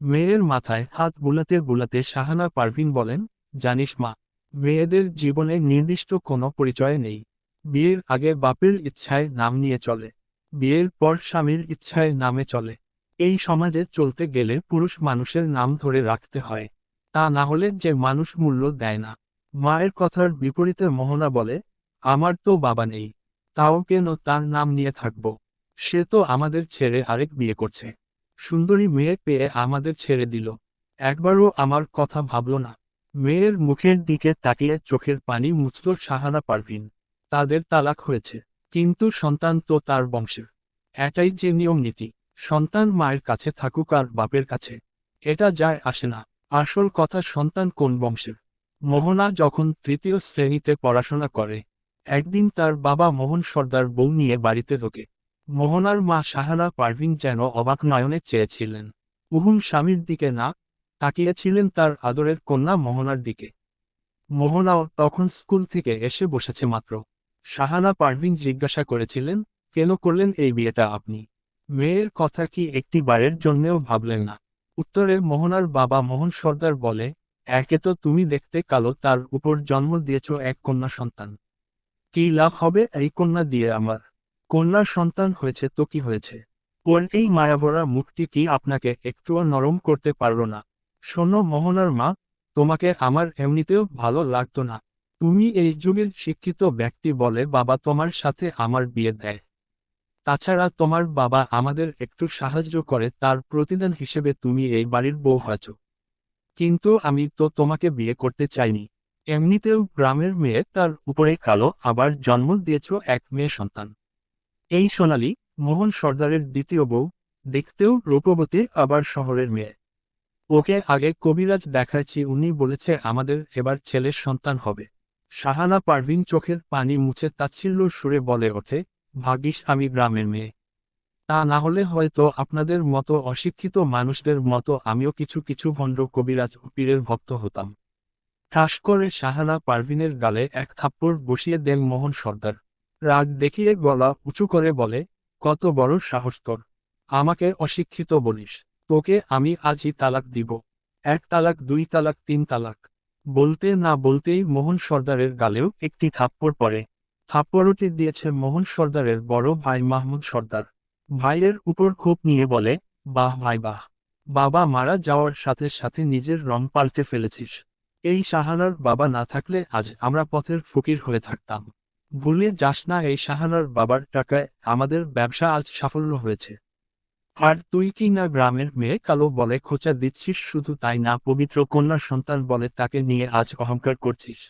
মেয়ের মাথায় হাত বুলাতে বুলাতে শাহানা পারভিন বলেন, জানিস মা, মেয়েদের জীবনে নির্দিষ্ট কোনো পরিচয় নেই। বিয়ের আগে বাপের ইচ্ছায় নাম নিয়ে চলে, বিয়ের পর স্বামীর ইচ্ছায় নামে চলে। এই সমাজে চলতে গেলে পুরুষ মানুষের নাম ধরে রাখতে হয়। তা না হলে যে মানুষ মূল্য দেয় না। মায়ের কথার বিপরীতে মোহনা বলে, আমার তো বাবা নেই, তাও কেন তার নাম নিয়ে থাকব? সে তো আমাদের ছেড়ে আরেক বিয়ে করছে। সুন্দরী মেয়ে পেয়ে আমাদের ছেড়ে দিল। একবারও আমার কথা ভাবল না। মেয়ের মুখের দিকে তাকিয়ে চোখের পানি মুছল সাহানা পারভিন। তাদের তালাক হয়েছে। কিন্তু সন্তান তো তার বংশের। এটাই যে নিয়ম নীতি। সন্তান মায়ের কাছে থাকুক আর বাপের কাছে। এটা যায় আসে না। আসল কথা সন্তান কোন বংশের? মোহনা যখন তৃতীয় শ্রেণীতে পড়াশোনা করে, একদিন তার বাবা মোহন সর্দার বউ নিয়ে বাড়িতে ঢোকে। মোহনার মা সাহানা পারভিন যেন অবাক নয়নে চেয়েছিলেন। উহুম স্বামীর দিকে না তাকিয়েছিলেন তার আদরের কন্যা মোহনার দিকে। মোহনাও তখন স্কুল থেকে এসে বসেছে মাত্র। সাহানা পারভিন জিজ্ঞাসা করেছিলেন, কেন করলেন এই বিয়েটা আপনি? মেয়ের কথা কি একটি বারের জন্যেও ভাবলেন না? উত্তরে মোহনার বাবা মোহন সর্দার বলে, একে তো তুমি দেখতে কালো, তার উপর জন্ম দিয়েছ এক কন্যা সন্তান। কি লাভ হবে এই কন্যা দিয়ে আমার? কন্যার সন্তান হয়েছে তো কি হয়েছে? ওর এই মায়াভরা মুখটি কি আপনাকে একটুও নরম করতে পারল না? শোনো মোহনার মা, তোমাকে আমার এমনিতেও ভালো লাগতো না। তুমি এই যুগের শিক্ষিত ব্যক্তি বলে বাবা তোমার সাথে আমার বিয়ে দেয়। তাছাড়া তোমার বাবা আমাদের একটু সাহায্য করে, তার প্রতিদান হিসেবে তুমি এই বাড়ির বউ হয়েছ। কিন্তু আমি তো তোমাকে বিয়ে করতে চাইনি। এমনিতেও গ্রামের মেয়ে, তার উপরে কালো আবার জন্ম দিয়েছ এক মেয়ে সন্তান। এই সোনালি মোহন সর্দারের দ্বিতীয় বউ, দেখতেও রূপবতী আবার শহরের মেয়ে। ওকে আগে কবিরাজ দেখাচ্ছি উনি বলেছে আমাদের এবার ছেলের সন্তান হবে। শাহানা পারভিন চোখের পানি মুছে তাচ্ছিল্য সুরে বলে ওঠে ভাগিস আমি গ্রামের মেয়ে। তা না হলে হয়তো আপনাদের মতো অশিক্ষিত মানুষদের মতো আমিও কিছু কিছু ভণ্ড কবিরাজ পীরের ভক্ত হতাম। ঠাস করে শাহানা পারভিনের গালে এক থাপ্পড় বসিয়ে দেন মোহন সর্দার। রাগ দেখিয়ে গলা উঁচু করে বলে, কত বড় সাহস তোর। আমাকে অশিক্ষিত বলিস। তোকে আমি আজই তালাক দিব। এক তালাক, দুই তালাক, তিন তালাক। বলতে না বলতেই মোহন সর্দারের গালেও একটি থাপ্পড় পড়ে। থাপ্পড়টি দিয়েছে মোহন সর্দারের বড় ভাই মাহমুদ সর্দার। ভাইয়ের উপর ক্ষোভ নিয়ে বলে, বাহ ভাই বাহ। বাবা মারা যাওয়ার সাথে সাথে নিজের রং পাল্টে ফেলেছিস। এই সাহানার বাবা না থাকলে আজ আমরা পথের ফকির হয়ে থাকতাম। ভুলে যাস না এই সাহানার বাবার টাকায় আমাদের ব্যবসা আজ সাফল্য হয়েছে। আর তুই কি না গ্রামের মেয়ে কালো বলে খোঁচা দিচ্ছিস শুধু তাই না পবিত্র কন্যার সন্তান বলে তাকে নিয়ে আজ অহংকার করছিস?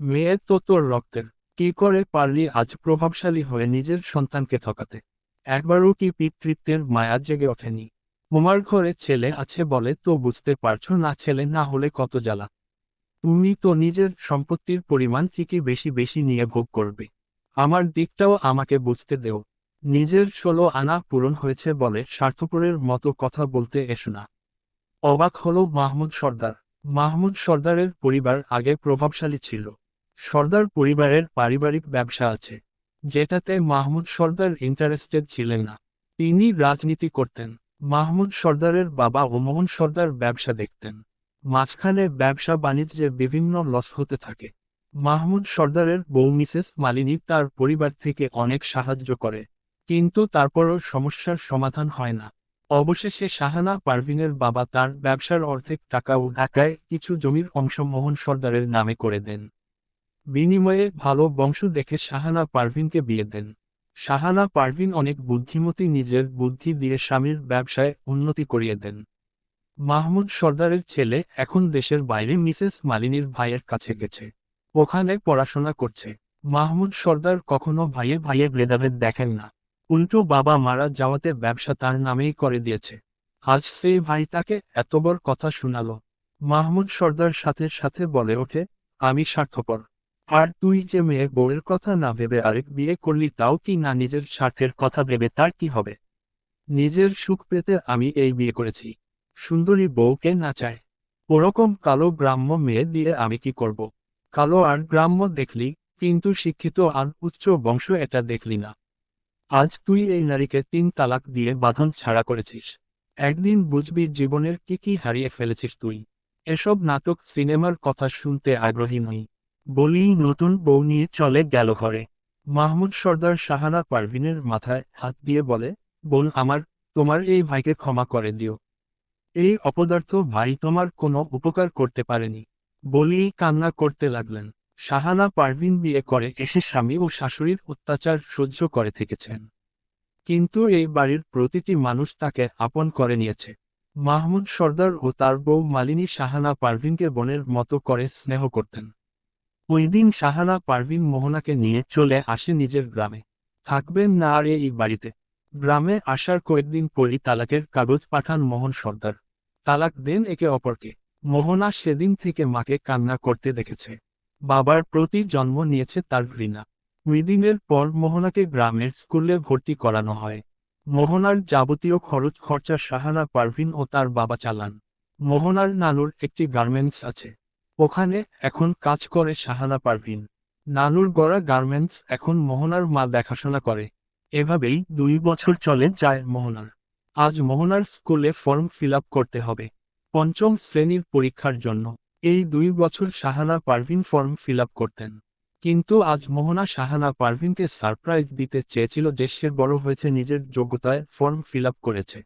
মেয়ে তো তোর রক্তের, কি করে পারলি আজ প্রভাবশালী হয়ে নিজের সন্তানকে ঠকাতে? একবারও কি পিতৃত্বের মায়া জেগে ওঠেনি? তোমার ঘরে ছেলে আছে বলে তো বুঝতে পারছ না ছেলে না হলে কত জ্বালা। তুমি তো নিজের সম্পত্তির পরিমাণ থেকে বেশি বেশি নিয়ে ভোগ করবে। আমার দিকটাও আমাকে বুঝতে দেও। নিজের ষোলো আনা পূরণ হয়েছে বলে স্বার্থপরের মতো কথা বলতে এসো না। অবাক হল মাহমুদ সর্দার। মাহমুদ সর্দারের পরিবার আগে প্রভাবশালী ছিল। সর্দার পরিবারের পারিবারিক ব্যবসা আছে। যেটাতে মাহমুদ সর্দার ইন্টারেস্টেড ছিলেন না। তিনি রাজনীতি করতেন। মাহমুদ সর্দারের বাবা ও মোহন সর্দার ব্যবসা দেখতেন। মাঝখানে ব্যবসা বাণিজ্যে বিভিন্ন লস হতে থাকে। মাহমুদ সর্দারের বউ মিসেস মালিনী তার পরিবার থেকে অনেক সাহায্য করে, কিন্তু তারপরও সমস্যার সমাধান হয় না। অবশেষে শাহানা পারভিনের বাবা তার ব্যবসার অর্ধেক টাকা ও ঢাকায় কিছু জমির অংশ মোহন সর্দারের নামে করে দেন। বিনিময়ে ভালো বংশ দেখে শাহানা পারভিনকে বিয়ে দেন। শাহানা পারভিন অনেক বুদ্ধিমতী, নিজের বুদ্ধি দিয়ে স্বামীর ব্যবসায় উন্নতি করিয়ে দেন। মাহমুদ সর্দারের ছেলে এখন দেশের বাইরে মিসেস মালিনীর ভাইয়ের কাছে গেছে। ওখানে পড়াশোনা করছে। মাহমুদ সর্দার কখনো ভাইয়ে ভাইয়ে ভেদাভেদ দেখেন না। উল্টো বাবা মারা যাওয়াতে ব্যবসা তার নামেই করে দিয়েছে। আজ সেই ভাই তাকে এত বড় কথা শুনালো। মাহমুদ সর্দার সাথে সাথে বলে ওঠে, আমি স্বার্থপর। আর তুই যে মেয়ে বউয়ের কথা না ভেবে আরেক বিয়ে করলি তাও কি না নিজের স্বার্থের কথা ভেবে তার কি হবে? নিজের সুখ পেতে আমি এই বিয়ে করেছি। সুন্দরী বউকে না চায়। ওরকম কালো গ্রাম্য মেয়ে দিয়ে আমি কি করব? কালো আর গ্রাম্য দেখলি, কিন্তু শিক্ষিত আর উচ্চ বংশ এটা দেখলি না। আজ তুই এই নারীকে তিন তালাক দিয়ে বাঁধন ছাড়া করেছিস। একদিন বুঝবি জীবনের কি কি হারিয়ে ফেলেছিস তুই। এসব নাটক সিনেমার কথা শুনতে আগ্রহী নই। বলি, নতুন বউ নিয়ে চলে গেল ঘরে। মাহমুদ সর্দার শাহানা পারভিনের মাথায় হাত দিয়ে বলে, বোন আমার, তোমার এই ভাইকে ক্ষমা করে দিও। এই অপদার্থ ভাই তোমার কোনো উপকার করতে পারেনি। বলি কান্না করতে লাগলেন। শাহানা পারভিন বিয়ে করে এসে স্বামী ও শাশুড়ির অত্যাচার সহ্য করে থেকেছেন। কিন্তু এই বাড়ির প্রতিটি মানুষ তাকে আপন করে নিয়েছে। মাহমুদ সর্দার ও তার বউ মালিনী শাহানা পারভিনকে বোনের মতো করে স্নেহ করতেন। ওই দিন শাহানা পারভিন মোহনাকে নিয়ে চলে আসে নিজের গ্রামে। থাকবেন না আর এই বাড়িতে। গ্রামে আসার কয়েকদিন পরই তালাকের কাগজ পাঠান মোহন সর্দার। তালাক দেন একে অপরকে। মোহনা সেদিন থেকে মাকে কান্না করতে দেখেছে। বাবার প্রতি জন্ম নিয়েছে তার ঘৃণা। দুই দিনের পর মোহনাকে গ্রামের স্কুলে ভর্তি করানো হয়। মোহনার যাবতীয় খরচ খরচা সাহানা পারভিন ও তার বাবা চালান। মোহনার নানুর একটি গার্মেন্টস আছে। ওখানে এখন কাজ করে সাহানা পারভিন। নানুর গড়া গার্মেন্টস এখন মোহনার মা দেখাশোনা করে। এভাবেই দুই বছর চলে যায় মোহনার। আজ মোহনার স্কুলে ফর্ম ফিল করতে হবে। পঞ্চম শ্রেণির পরীক্ষার জন্য। এই দুই বছর শাহানা পারভিন ফর্ম ফিল করতেন। কিন্তু আজ মোহনা শাহানা পারভিনকে সারপ্রাইজ দিতে চেয়েছিল যে সে বড় হয়েছে, নিজের যোগ্যতায় ফর্ম ফিল করেছে।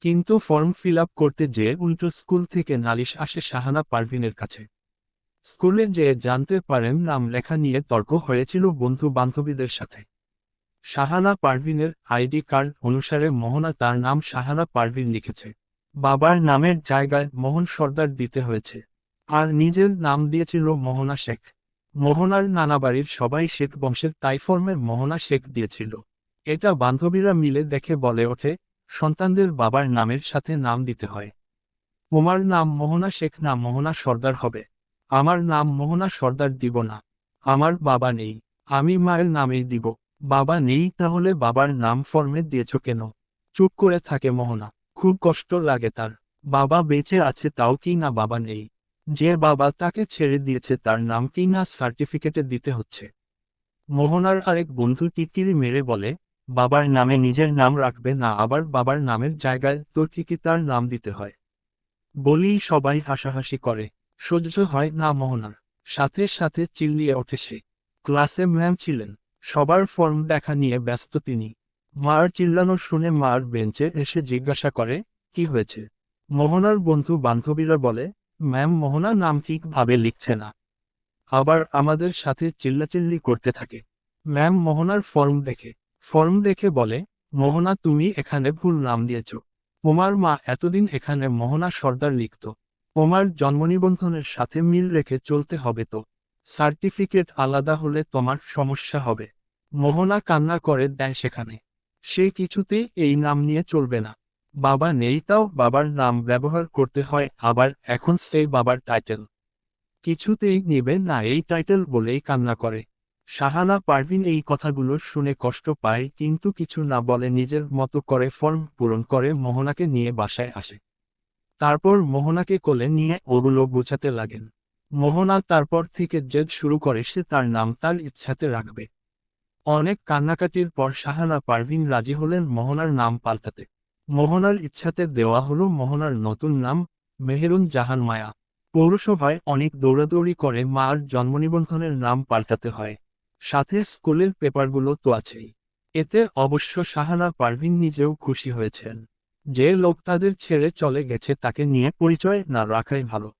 কিন্তু ফর্ম ফিল করতে যেয়ে উল্টো স্কুল থেকে নালিশ আসে শাহানা পারভিনের কাছে। স্কুলে যেয়ে জানতে পারেন, নাম লেখা নিয়ে তর্ক হয়েছিল বন্ধু বান্ধবীদের সাথে। শাহানা পারভিনের আইডি কার্ড অনুসারে মোহনা তার নাম শাহানা পারভিন লিখেছে। বাবার নামের জায়গায় মোহন সর্দার দিতে হয়েছে। আর নিজের নাম দিয়েছিল মোহনা শেখ। মোহনার নানা বাড়ির সবাই শেখ বংশের তাই ফর্মের মোহনা শেখ দিয়েছিল। এটা বান্ধবীরা মিলে দেখে বলে ওঠে, সন্তানদের বাবার নামের সাথে নাম দিতে হয়। তোমার নাম মোহনা শেখ না মোহনা সর্দার হবে। আমার নাম মোহনা সর্দার দিব না। আমার বাবা নেই। আমি মায়ের নামেই দিব। বাবা নেই তাহলে বাবার নাম ফর্মে দিয়েছ কেন? চুপ করে থাকে মোহনা। খুব কষ্ট লাগে তার। বাবা বেঁচে আছে তাও কি না বাবা নেই। যে বাবা তাকে ছেড়ে দিয়েছে তার নাম কি না সার্টিফিকেটে দিতে হচ্ছে। মোহনার আরেক বন্ধু টিটকিরি মেরে বলে, বাবার নামে নিজের নাম রাখবে না, আবার বাবার নামের জায়গায় তোর কি তার নাম দিতে হয়? বলি সবাই হাসাহাসি করে। সহ্য হয় না মোহনার। সাথে সাথে চিল্লিয়ে ওঠে সে। ক্লাসে ম্যাম ছিলেন। সবার ফর্ম দেখা নিয়ে ব্যস্ত তিনি। মার চিল্লানো শুনে মার বেঞ্চে এসে জিজ্ঞাসা করে, কি হয়েছে? মোহনার বন্ধু বান্ধবীরা বলে, ম্যাম, মোহনা নাম ঠিকভাবে লিখছে না। আবার আমাদের সাথে চিল্লাচিল্লি করতে থাকে। ম্যাম, মোহনার ফর্ম দেখে। ফর্ম দেখে বলে, মোহনা, তুমি এখানে ভুল নাম দিয়েছ। তোমার মা এতদিন এখানে মোহনা সর্দার লিখত। তোমার জন্মনিবন্ধনের সাথে মিল রেখে চলতে হবে তো। সার্টিফিকেট আলাদা হলে তোমার সমস্যা হবে। মোহনা কান্না করে দেয় সেখানে। সে কিছুতেই এই নাম নিয়ে চলবে না। বাবা নেই তাও বাবার নাম ব্যবহার করতে হয়, আবার এখন সেই বাবার টাইটেল কিছুতেই নেবে না এই টাইটেল বলেই কান্না করে। শাহানা পারভিন এই কথাগুলো শুনে কষ্ট পায়, কিন্তু কিছু না বলে নিজের মতো করে ফর্ম পূরণ করে মোহনাকে নিয়ে বাসায় আসে। তারপর মোহনাকে কোলে নিয়ে ওগুলো বোঝাতে লাগেন। মোহনা তারপর থেকে জেদ শুরু করে সে তার নাম তার ইচ্ছাতে রাখবে। অনেক কান্নাকাটির পর শাহানা পারভিন রাজি হলেন মোহনার নাম পাল্টাতে। মোহনার ইচ্ছাতে দেওয়া হলো মোহনার নতুন নাম, মেহেরুন জাহান মায়া। পৌরসভায় অনেক দৌড়াদৌড়ি করে মার জন্মনিবন্ধনের নাম পাল্টাতে হয়। সাথে স্কুলের পেপারগুলো তো আছেই। এতে অবশ্য শাহানা পারভিন নিজেও খুশি হয়েছেন। যে লোক তাদের ছেড়ে চলে গেছে তাকে নিয়ে পরিচয় না রাখাই ভালো।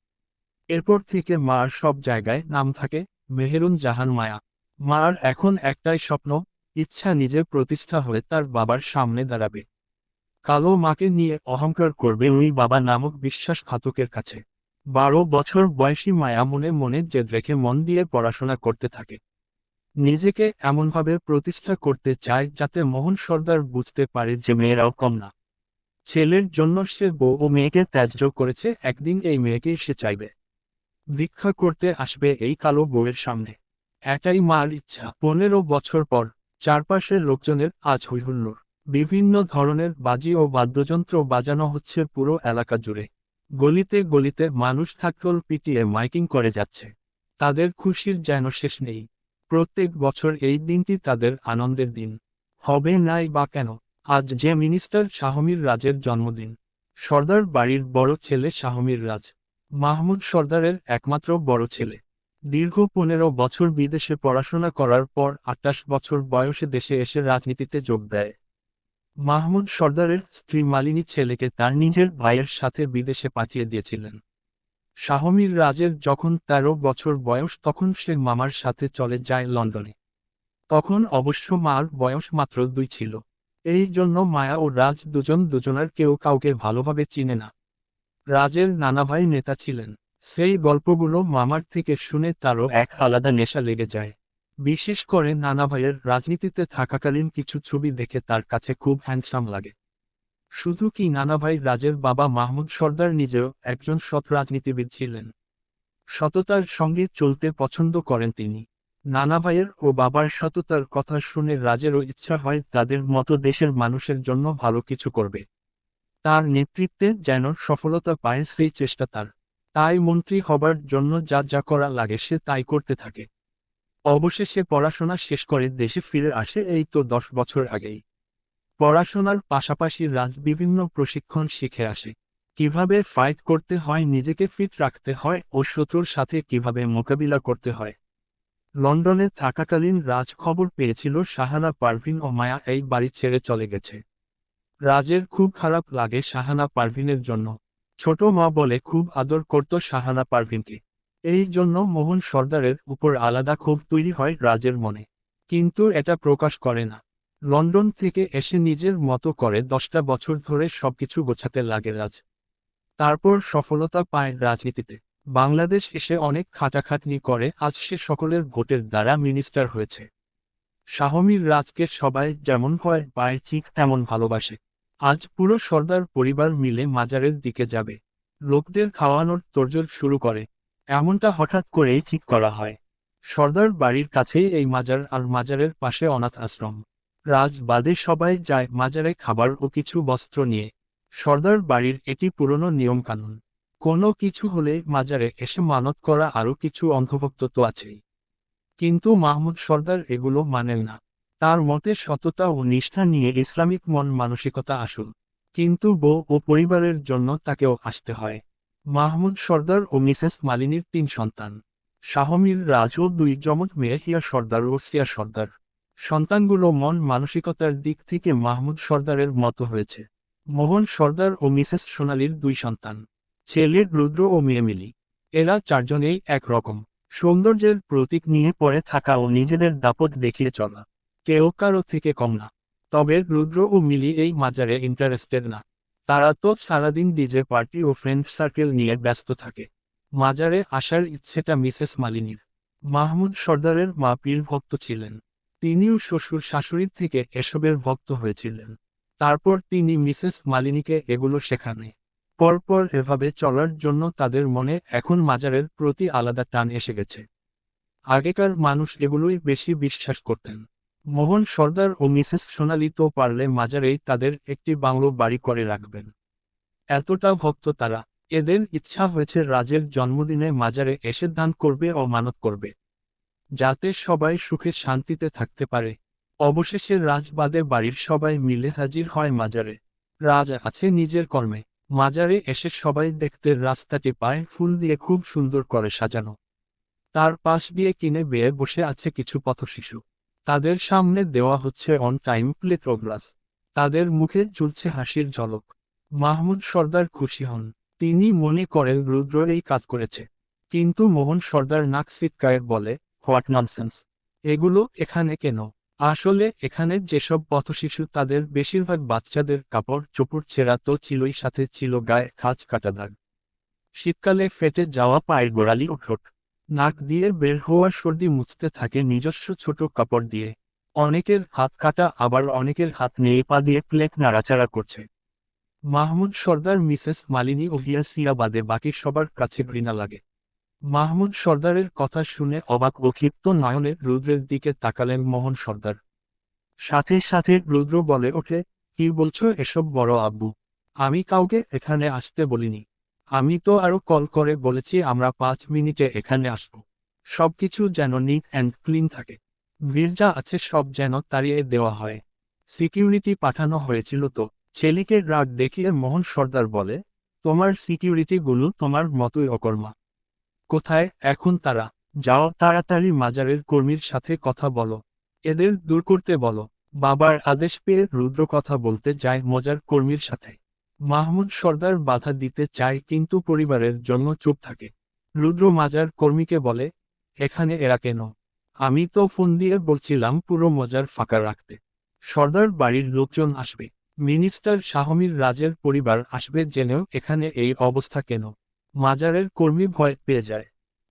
এরপর থেকে মার সব জায়গায় নাম থাকে, মেহেরুন জাহান মায়া। মার এখন একটাই স্বপ্ন, ইচ্ছা নিজের প্রতিষ্ঠা হয়ে তার বাবার সামনে দাঁড়াবে। কালো মাকে নিয়ে অহংকার করবে ওই বাবা নামক বিশ্বাস বিশ্বাসঘাতকের কাছে। বারো বছর বয়সী মায়া মনে মনে জেদ রেখে মন দিয়ে পড়াশোনা করতে থাকে। নিজেকে এমনভাবে প্রতিষ্ঠা করতে চায় যাতে মোহন সর্দার বুঝতে পারে যে মেয়েরাও কম না। ছেলের জন্য সে বউ ও মেয়েকে ত্যায্য করেছে, একদিন এই মেয়েকে সে চাইবে। ভিক্ষা করতে আসবে এই কালো বউয়ের সামনে। এটাই মার ইচ্ছা। পনেরো বছর পর চারপাশের লোকজনের আজ হৈহুল্লোর বিভিন্ন ধরনের বাজি ও বাদ্যযন্ত্র বাজানো হচ্ছে পুরো এলাকা জুড়ে। গলিতে গলিতে মানুষ থাকল পিটিয়ে মাইকিং করে যাচ্ছে। তাদের খুশির যেন শেষ নেই। প্রত্যেক বছর এই দিনটি তাদের আনন্দের দিন। হবে নাই বা কেন? আজ যে মিনিস্টার শাহমীর রাজের জন্মদিন। সর্দার বাড়ির বড় ছেলে শাহমীর রাজ। মাহমুদ সর্দারের একমাত্র বড় ছেলে। দীর্ঘ পনেরো বছর বিদেশে পড়াশোনা করার পর আটাশ বছর বয়সে দেশে এসে রাজনীতিতে যোগ দেয়। মাহমুদ সর্দারের স্ত্রী মালিনী ছেলেকে তার নিজের ভাইয়ের সাথে বিদেশে পাঠিয়ে দিয়েছিলেন। শাহমীর রাজের যখন তেরো বছর বয়স তখন সে মামার সাথে চলে যায় লন্ডনে। তখন অবশ্য মার বয়স মাত্র দুই ছিল। এই জন্য মায়া ও রাজ দুজন দুজনার কেউ কাউকে ভালোভাবে চিনে না। রাজের নানা ভাই নেতা ছিলেন। সেই গল্পগুলো মামার থেকে শুনে তারও এক আলাদা নেশা লেগে যায়। বিশেষ করে নানা ভাইয়ের রাজনীতিতে থাকাকালীন কিছু ছবি দেখে তার কাছে খুব হ্যান্ডসাম লাগে। শুধু কি নানা ভাই রাজের বাবা মাহমুদ সর্দার নিজেও একজন সৎ রাজনীতিবিদ ছিলেন। সততার সঙ্গে চলতে পছন্দ করেন তিনি। নানা ভাইয়ের ও বাবার সততার কথা শুনে রাজেরও ইচ্ছা হয় তাদের মতো দেশের মানুষের জন্য ভালো কিছু করবে। তার নেতৃত্বে যেন সফলতা পায় সেই চেষ্টা তার। তাই মন্ত্রী হবার জন্য যা যা করা লাগে সে তাই করতে থাকে। অবশেষে পড়াশোনা শেষ করে দেশে ফিরে আসে এই তো দশ বছর আগেই। পড়াশোনার পাশাপাশি রাজ বিভিন্ন প্রশিক্ষণ শিখে আসে। কীভাবে ফাইট করতে হয়, নিজেকে ফিট রাখতে হয় ও শত্রুর সাথে কীভাবে মোকাবিলা করতে হয়। লন্ডনে থাকাকালীন রাজ খবর পেয়েছিল শাহানা পারভিন ও মায়া এই বাড়ি ছেড়ে চলে গেছে। রাজের খুব খারাপ লাগে শাহানা পারভিনের জন্য। ছোট মা বলে খুব আদর করত শাহানা পারভিনকে। এই জন্য মোহন সর্দারের উপর আলাদা ক্ষোভ তৈরি হয় রাজের মনে। কিন্তু এটা প্রকাশ করে না। লন্ডন থেকে এসে নিজের মতো করে দশটা বছর ধরে সবকিছু গোছাতে লাগে রাজ। তারপর সফলতা পায় রাজনীতিতে। বাংলাদেশ এসে অনেক খাটাখাটনি করে, আজ সে সকলের ভোটের দ্বারা মিনিস্টার হয়েছে। শাহমীর রাজকে সবাই যেমন হয় পায় ঠিক তেমন ভালোবাসে। আজ পুরো সর্দার পরিবার মিলে মাজারের দিকে যাবে। লোকদের খাওয়ানোর তোড়জোড় শুরু করে। এমনটা হঠাৎ করেই ঠিক করা হয়। সর্দার বাড়ির কাছেই এই মাজার আর মাজারের পাশে অনাথ আশ্রম। রাজ বাদে সবাই যায় মাজারে খাবার ও কিছু বস্ত্র নিয়ে। সর্দার বাড়ির এটি পুরনো নিয়মকানুন। কোনো কিছু হলে মাজারে এসে মানত করা আরও কিছু অন্ধভক্ত তো আছেই। কিন্তু মাহমুদ সর্দার এগুলো মানেন না। তার মতে সততা ও নিষ্ঠা নিয়ে ইসলামিক মন মানসিকতা আসুন কিন্তু বউ ও পরিবারের জন্য তাকেও আসতে হয়। মাহমুদ সর্দার ও মিসেস মালিনীর তিন সন্তান। শাহমীর রাজ ও দুই জমজ মেয়ে হিয়া সর্দার ও সিয়া সর্দার। সন্তানগুলো মন মানসিকতার দিক থেকে মাহমুদ সর্দারের মতো হয়েছে। মোহন সর্দার ও মিসেস সোনালীর দুই সন্তান। ছেলের রুদ্র ও মেয়ে মিলি। এরা চারজনেই একরকম। সৌন্দর্যের প্রতীক নিয়ে পড়ে থাকা ও নিজেদের দাপট দেখিয়ে চলা। কেউ কারও থেকে কম না। তবে রুদ্র ও মিলি এই মাজারে ইন্টারেস্টেড না। তারা তো সারাদিন ডিজে পার্টি ও ফ্রেন্ড সার্কেল নিয়ে ব্যস্ত থাকে। মাজারে আসার ইচ্ছেটা মিসেস মালিনীর। মাহমুদ সর্দারের মা পীর ভক্ত ছিলেন। তিনিও শ্বশুর শাশুড়ির থেকে এসবের ভক্ত হয়েছিলেন। তারপর তিনি মিসেস মালিনীকে এগুলো শেখানে। পরপর এভাবে চলার জন্য তাদের মনে এখন মাজারের প্রতি আলাদা টান এসে গেছে। আগেকার মানুষ এগুলোই বেশি বিশ্বাস করতেন। মোহন সর্দার ও মিসেস সোনালি তো পারলে মাজারেই তাদের একটি বাংলো বাড়ি করে রাখবেন। এতটা ভক্ত তারা। এদের ইচ্ছা হয়েছে রাজের জন্মদিনে মাজারে এসে দান করবে ও মানত করবে। যাতে সবাই সুখে শান্তিতে থাকতে পারে। অবশেষে রাজবাদে বাড়ির সবাই মিলে হাজির হয় মাজারে। রাজ আছে নিজের কর্মে। মাজারে এসে সবাই দেখতে রাস্তাটি পায়, ফুল দিয়ে খুব সুন্দর করে সাজানো। তার পাশ দিয়ে কিনে বেয়ে বসে আছে কিছু পথশিশু। তাদের সামনে দেওয়া হচ্ছে অন টাইম প্লেট ও গ্লাস তাদের মুখে চলছে হাসির ঝলক। মাহমুদ সর্দার খুশি হন। তিনি মনে করেন রুদ্র এই কাজ করেছে। কিন্তু মোহন সর্দার নাক সিটকায় বলে হোয়াট ননসেন্স এগুলো এখানে কেন? আসলে এখানে যেসব পথশিশু তাদের বেশিরভাগ বাচ্চাদের কাপড় চোপড় ছেঁড়া তো ছিলই, সাথে ছিল গায়ে খাঁজ কাটা দাগ। শীতকালে ফেটে যাওয়া পায়ের গোড়ালি ও ঠোঁট। নাক দিয়ে বের হওয়া সর্দি মুছতে থাকে নিজস্ব ছোট কাপড় দিয়ে। অনেকের হাত কাটা, আবার অনেকের হাত নেই পা দিয়ে প্লেট নাড়াচাড়া করছে। মাহমুদ সর্দার, মিসেস মালিনী ও হিয়াসিয়া বাদে বাকি সবার কাছে ঘৃণা লাগে। মাহমুদ সর্দারের কথা শুনে অবাক ও ক্ষিপ্ত নয়নের রুদ্রের দিকে তাকালেন মোহন সর্দার। সাথে সাথে রুদ্র বলে ওঠে, কি বলছো এসব বড় আব্বু? আমি কাউকে এখানে আসতে বলিনি। আমি তো আরও কল করে বলেছি আমরা পাঁচ মিনিটে এখানে আসব। সবকিছু যেন নিট অ্যান্ড ক্লিন থাকে। যা আছে সব যেন তাড়িয়ে দেওয়া হয়। সিকিউরিটি পাঠানো হয়েছিল তো। ছেলেকে রাগ দেখিয়ে মোহন সর্দার বলে, তোমার সিকিউরিটিগুলো তোমার মতোই অকর্মা। কোথায়? এখন তারা। যাও তাড়াতাড়ি মাজারের কর্মীর সাথে কথা বলো। এদের দূর করতে বলো। বাবার আদেশ পেয়ে রুদ্র কথা বলতে যায় মজার কর্মীর সাথে। মাহমুদ সর্দার বাধা দিতে চায় কিন্তু পরিবারের জন্য চুপ থাকে। রুদ্র মাজার কর্মীকে বলে, এখানে এরা কেন? আমি তো ফোন দিয়ে বলছিলাম পুরো মজার ফাঁকা রাখতে। সর্দার বাড়ির লোকজন আসবে। মিনিস্টার শাহমীর রাজের পরিবার আসবে জেনেও এখানে এই অবস্থা কেন? মাজারের কর্মী ভয় পেয়ে যায়।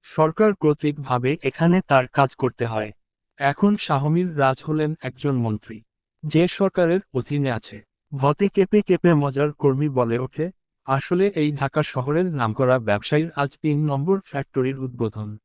সরকার কর্তৃক ভাবে এখানে তার কাজ করতে হয়। এখন শাহমীর রাজ হলেন একজন মন্ত্রী। যে সরকারের অধীনে আছে। ভতে কেঁপে কেঁপে মজার কর্মী বলে ওঠে, আসলে এই ঢাকা শহরের নামকরা ব্যবসায়ীর আজ তিন নম্বর ফ্যাক্টরির উদ্বোধন।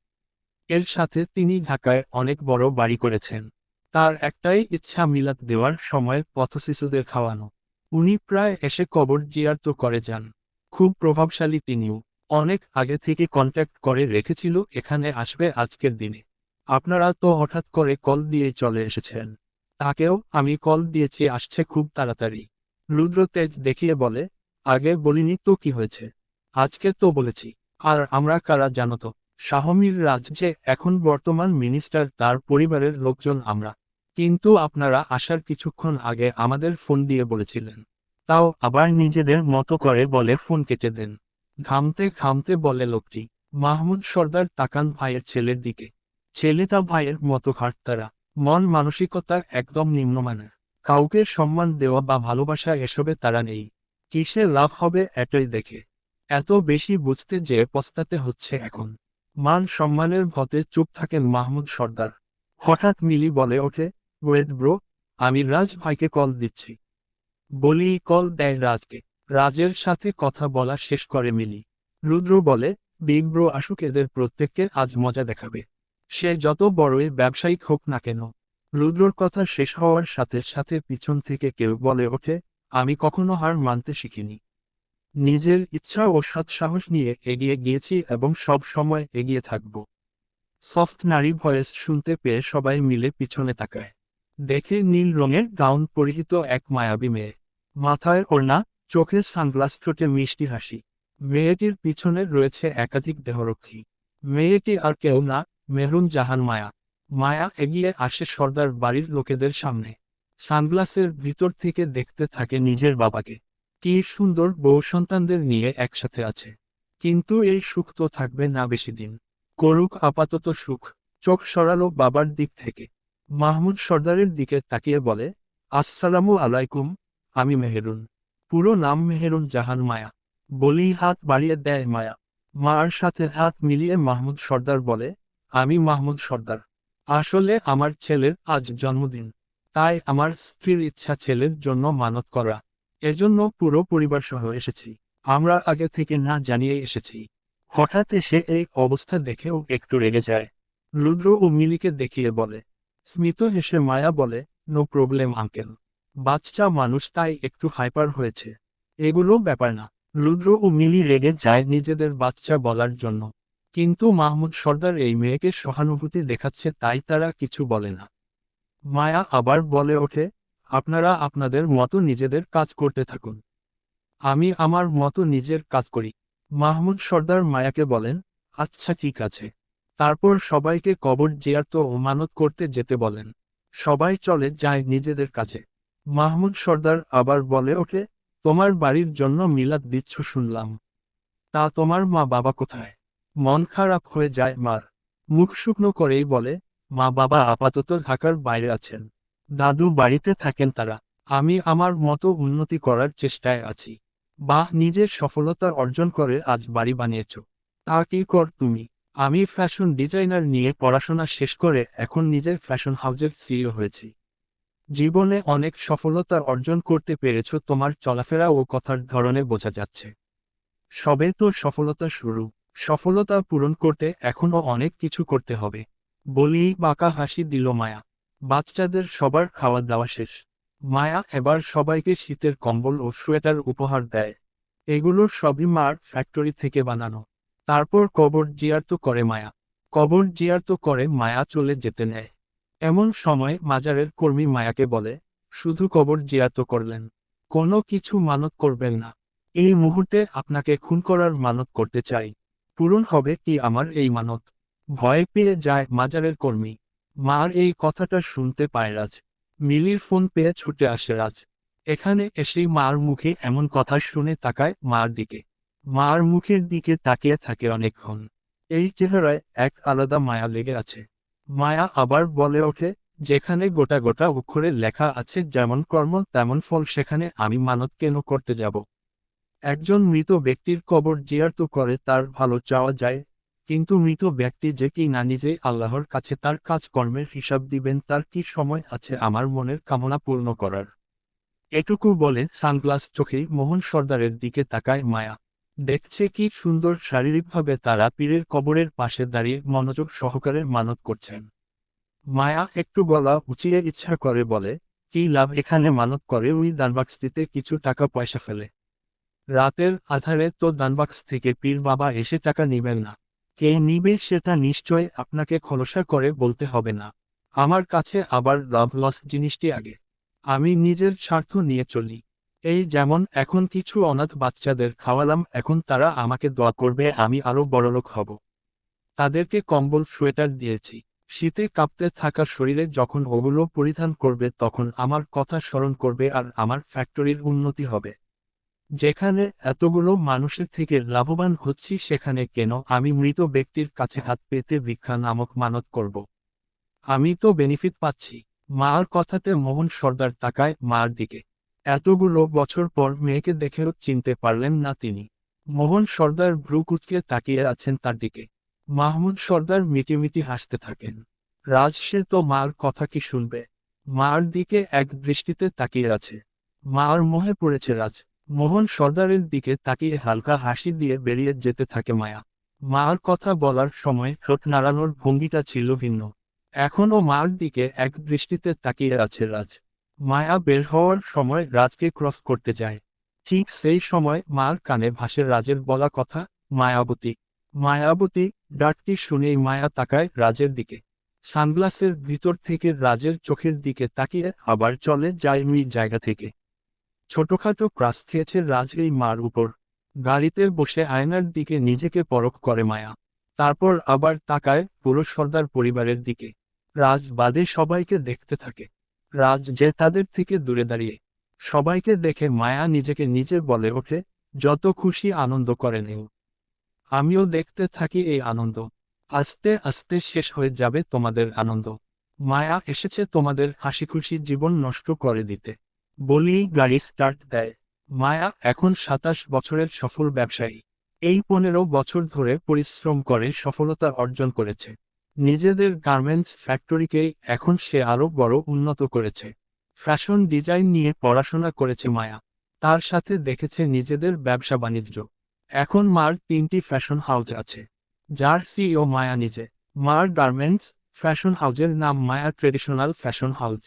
এর সাথে তিনি ঢাকায় অনেক বড় বাড়ি করেছেন। তার একটাই ইচ্ছা মিলাদ দেওয়ার সময় পথশিশুদের খাওয়ানো। উনি প্রায় এসে কবর জিয়ার্ত করে যান। খুব প্রভাবশালী তিনিও। অনেক আগে থেকে কন্ট্যাক্ট করে রেখেছিল, এখানে আসবে আজকের দিনে। আপনারা তো হঠাৎ করে কল দিয়ে চলে এসেছেন। তাকেও আমি কল দিয়েছি, আসছে খুব তাড়াতাড়ি। রুদ্র তেজ দেখিয়ে বলে, আগে বলিনি তো কি হয়েছে? আজকে তো বলেছি। আর আমরা কারা জানো তো? শাহমীর রাজ যে এখন বর্তমান মিনিস্টার, তার পরিবারের লোকজন আমরা। কিন্তু আপনারা আসার কিছুক্ষণ আগে আমাদের ফোন দিয়ে বলেছিলেন। তাও আবার নিজেদের মতো করে বলে ফোন কেটে দেন। ঘামতে ঘামতে বলে লোকটি, মাহমুদ সর্দার তাকান ভাইয়ের ছেলের দিকে। ছেলেটা ভাইয়ের মতো খাটতারা মন মানসিকতা একদম নিম্নমানের। কাউকে সম্মান দেওয়া বা ভালোবাসা এসবে তারা নেই। কিসে লাভ হবে এটাই দেখে। এত বেশি বুঝতে যে পস্তাতে হচ্ছে এখন। মান সম্মানের ভতে চুপ থাকেন মাহমুদ সর্দার। হঠাৎ মিলি বলে ওঠে, ওয়েট ব্রো, আমি রাজ ভাইকে কল দিচ্ছি। বলি, কল দেয় রাজকে। রাজের সাথে কথা বলা শেষ করে মিলি। রুদ্র বলে, বিগ ব্রো আসুক, এদের প্রত্যেককে আজ মজা দেখাবে। সে যত বড়ই ব্যবসায়িক হোক না কেন রুদ্রর কথা শেষ হওয়ার সাথে সাথে পিছন থেকে কেউ বলে ওঠে, আমি কখনো হার মানতে শিখিনি। নিজের ইচ্ছা ও সৎসাহস নিয়ে এগিয়ে গিয়েছি এবং সব সময় এগিয়ে থাকব। সফট নারী ভয়েস শুনতে পেয়ে সবাই মিলে পিছনে তাকায়। দেখে নীল রঙের গাউন পরিহিত এক মায়াবী মেয়ে। মাথায় ওড়না, চোখে সানগ্লাস ঠোঁটে মিষ্টি হাসি। মেয়েটির পিছনে রয়েছে একাধিক দেহরক্ষী। মেয়েটি আর কেউ না, মেহরুন জাহান মায়া। মায়া এগিয়ে আসে সর্দার বাড়ির লোকেদের সামনে। সানগ্লাসের ভিতর থেকে দেখতে থাকে নিজের বাবাকে। কি সুন্দর বউ সন্তানদের নিয়ে একসাথে আছে। কিন্তু এই সুখ তো থাকবে না বেশি দিন। করুক আপাতত সুখ। চোখ সরালো বাবার দিক থেকে। মাহমুদ সর্দারের দিকে তাকিয়ে বলে, আসসালামু আলাইকুম, আমি মেহেরুন। পুরো নাম মেহেরুন জাহান মায়া। বলি হাত বাড়িয়ে দেয় মায়া। মার সাথে হাত মিলিয়ে মাহমুদ সর্দার বলে, আমি মাহমুদ সর্দার। আসলে আমার ছেলের আজ জন্মদিন। তাই আমার স্ত্রীর ইচ্ছা ছেলের জন্য মানত করা। এজন্য পুরো পরিবার সহ এসেছি। আমরা আগে থেকে না জানিয়ে এসেছি। হঠাৎ এসে এই অবস্থা দেখেও একটু রেগে যায়। রুদ্র ও মিলিকে দেখিয়ে বলে, স্মিত হেসে মায়া বলে নো প্রবলেম আঙ্কেল বাচ্চা মানুষ তাই একটু হাইপার হয়েছে। এগুলো ব্যাপার না। রুদ্র ও মিলি রেগে যায় নিজেদের বাচ্চা বলার জন্য। কিন্তু মাহমুদ সর্দার এই মেয়েকে সহানুভূতি দেখাচ্ছে তাই তারা কিছু বলে না। মায়া আবার বলে ওঠে, আপনারা আপনাদের মতো নিজেদের কাজ করতে থাকুন। আমি আমার মতো নিজের কাজ করি। মাহমুদ সর্দার মায়াকে বলেন আচ্ছা ঠিক আছে। তারপর সবাইকে কবর জিয়ার্ত ও মানত করতে যেতে বলেন। সবাই চলে যায় নিজেদের কাছে। মাহমুদ সর্দার আবার বলে ওঠে, তোমার বাড়ির জন্য মিলাদ দিচ্ছ শুনলাম। তা তোমার মা বাবা কোথায়? মন খারাপ হয়ে যায় মার। মুখ শুকনো করেই বলে, মা বাবা আপাতত ঢাকার বাইরে আছেন। দাদু বাড়িতে থাকেন তারা। আমি আমার মতো উন্নতি করার চেষ্টায় আছি। বা নিজের সফলতা অর্জন করে আজ বাড়ি বানিয়েছ। তা কি কর তুমি? আমি ফ্যাশন ডিজাইনার নিয়ে পড়াশোনা শেষ করে এখন নিজের ফ্যাশন হাউজের সিইও হয়েছি। জীবনে অনেক সফলতা অর্জন করতে পেরেছ, তোমার চলাফেরা ও কথার ধরনে বোঝা যাচ্ছে। সবে তো সফলতা শুরু। সফলতা পূরণ করতে এখনও অনেক কিছু করতে হবে। বলি বাঁকা হাসি দিল মায়া। বাচ্চাদের সবার খাওয়া দাওয়া শেষ। মায়া এবার সবাইকে শীতের কম্বল ও সোয়েটার উপহার দেয়। এগুলোর সবই মার ফ্যাক্টরি থেকে বানানো। তারপর কবর জিয়ার্ত করে মায়া। কবর জিয়ার্ত করে মায়া চলে যেতে নেয়। এমন সময় মাজারের কর্মী মায়াকে বলে, শুধু কবর জিয়ার্ত করলেন। কোনো কিছু মানত করবেন না। এই মুহূর্তে আপনাকে খুন করার মানত করতে চাই। পূরণ হবে কি আমার এই মানত? ভয় পেয়ে যায় মাজারের কর্মী। মার এই কথাটা শুনতে পায় রাজ। মিলির ফোন পেয়ে ছুটে আসে রাজ। এখানে এসেই মার মুখে এমন কথা শুনে তাকায় মার দিকে। মার মুখের দিকে তাকিয়ে থাকে অনেকক্ষণ। এই চেহারায় এক আলাদা মায়া লেগে আছে। মায়া আবার বলে ওঠে, যেখানে গোটা গোটা অক্ষরে লেখা আছে যেমন কর্ম, তেমন ফল, সেখানে আমি মানত কেন করতে যাব? একজন মৃত ব্যক্তির কবর জিয়ার্ত করে তার ভালো চাওয়া যায়, কিন্তু মৃত ব্যক্তি যে কি না নিজেই আল্লাহর কাছে তার কাজকর্মের হিসাব দিবেন তার কি সময় আছে আমার মনের কামনা পূর্ণ করার? এটুকু বলে সানগ্লাস চোখেই মোহন সর্দারের দিকে তাকায় মায়া। দেখছে কি সুন্দর শারীরিকভাবে তারা পীরের কবরের পাশে দাঁড়িয়ে মনোযোগ সহকারে মানত করছেন। মায়া একটু গলা উঁচিয়ে ইচ্ছা করে বলে, কি লাভ এখানে মানত করে ওই দানবাক্সটিতে কিছু টাকা পয়সা ফেলে? রাতের আধারে তো দানবাক্স থেকে পীর বাবা এসে টাকা নিবেন না। কে নিবে সেটা নিশ্চয় আপনাকে খোলসা করে বলতে হবে না। আমার কাছে আবার লাভ লস জিনিসটি আগে। আমি নিজের স্বার্থ নিয়ে চলি। এই যেমন এখন কিছু অনাথ বাচ্চাদের খাওয়ালাম, এখন তারা আমাকে দোয়া করবে, আমি আরও বড়লোক হব। তাদেরকে কম্বল, সোয়েটার দিয়েছি। শীতে কাঁপতে থাকা শরীরে যখন ওগুলো পরিধান করবে, তখন আমার কথা স্মরণ করবে আর আমার ফ্যাক্টরির উন্নতি হবে। যেখানে এতগুলো মানুষের থেকে লাভবান হচ্ছি সেখানে কেন আমি মৃত ব্যক্তির কাছে হাত পেতে ভিক্ষা নামক মানত করব? আমি তো বেনিফিট পাচ্ছি। মার কথাতে মোহন সর্দার তাকায় মার দিকে। এতগুলো বছর পর মেয়েকে দেখেও চিনতে পারলেন না তিনি। মোহন সর্দার ভ্রু কুচকে তাকিয়ে আছেন তার দিকে। মাহমুদ সর্দার মিটিমিটি হাসতে থাকেন। রাজ, সে তো মার কথা কি শুনবে? মার দিকে এক দৃষ্টিতে তাকিয়ে আছে। মার মোহে পড়েছে রাজ। মোহন সর্দারের দিকে তাকিয়ে হালকা হাসি দিয়ে বেরিয়ে যেতে থাকে মায়া। মার কথা বলার সময় ঠোঁট নাড়ানোর ভঙ্গিটা ছিল ভিন্ন। এখনও মার দিকে এক দৃষ্টিতে তাকিয়ে আছে রাজ। মায়া বের হওয়ার সময় রাজকে ক্রস করতে যায়। ঠিক সেই সময় মার কানে ভাসে রাজের বলা কথা, মায়াবতী। মায়াবতী ডাকটি শুনেই মায়া তাকায় রাজের দিকে। সানগ্লাসের ভিতর থেকে রাজের চোখের দিকে তাকিয়ে আবার চলে যায় মি জায়গা থেকে। ছোটখাটো ক্রাস খেয়েছে রাজ এই মার উপর। গাড়িতে বসে আয়নার দিকে নিজেকে পরখ করে মায়া। তারপর আবার তাকায় পুরো সর্দার পরিবারের দিকে। রাজ বাদে সবাইকে দেখতে থাকে। রাজ যে তাদের থেকে দূরে দাঁড়িয়ে। সবাইকে দেখে মায়া নিজেকে নিজে বলে ওঠে, যত খুশি আনন্দ করে নেও। আমিও দেখতে থাকি এই আনন্দ। আস্তে আস্তে শেষ হয়ে যাবে তোমাদের আনন্দ। মায়া এসেছে তোমাদের হাসি খুশি জীবন নষ্ট করে দিতে। বলি গাড়ি স্টার্ট দেয়। মায়া এখন সাতাশ বছরের সফল ব্যবসায়ী। এই পনেরো বছর ধরে পরিশ্রম করে সফলতা অর্জন করেছে। নিজেদের গার্মেন্টস ফ্যাক্টরিকে এখন সে আরও বড় উন্নত করেছে। ফ্যাশন ডিজাইন নিয়ে পড়াশোনা করেছে মায়া। তার সাথে দেখেছে নিজেদের ব্যবসা বাণিজ্য। এখন মার তিনটি ফ্যাশন হাউস আছে। যার সিইও মায়া নিজে। মার গার্মেন্টস ফ্যাশন হাউজের নাম মায়া ট্রেডিশনাল ফ্যাশন হাউস